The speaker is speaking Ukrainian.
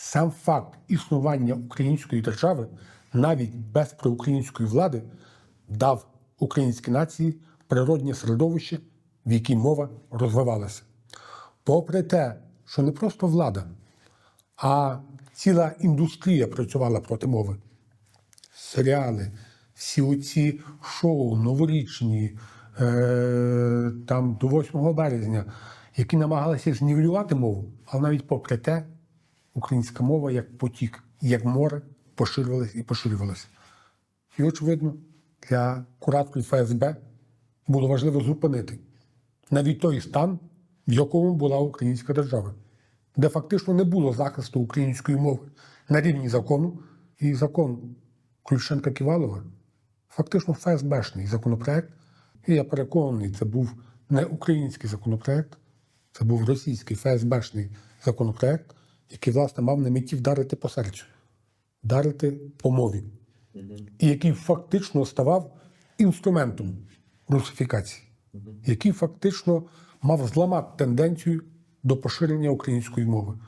сам факт існування української держави, навіть без проукраїнської влади, дав українській нації природнє середовище, в якій мова розвивалася. Попри те, що не просто влада, а ціла індустрія працювала проти мови. Серіали, всі оці шоу новорічні, е, там до 8 березня, які намагалися знівелювати мову, але навіть попри те, українська мова як потік, як море поширювалася і поширювалася. І, очевидно, для кураторів ФСБ було важливо зупинити навіть той стан, в якому була українська держава, де фактично не було захисту української мови на рівні закону, і закон Ключенка Ківалова фактично ФСБшний законопроект. І я переконаний, це був не український законопроект, це був російський ФСБшний законопроект, який, власне, мав на меті вдарити по серцю, вдарити по мові, і який фактично ставав інструментом русифікації, який фактично мав зламати тенденцію до поширення української мови.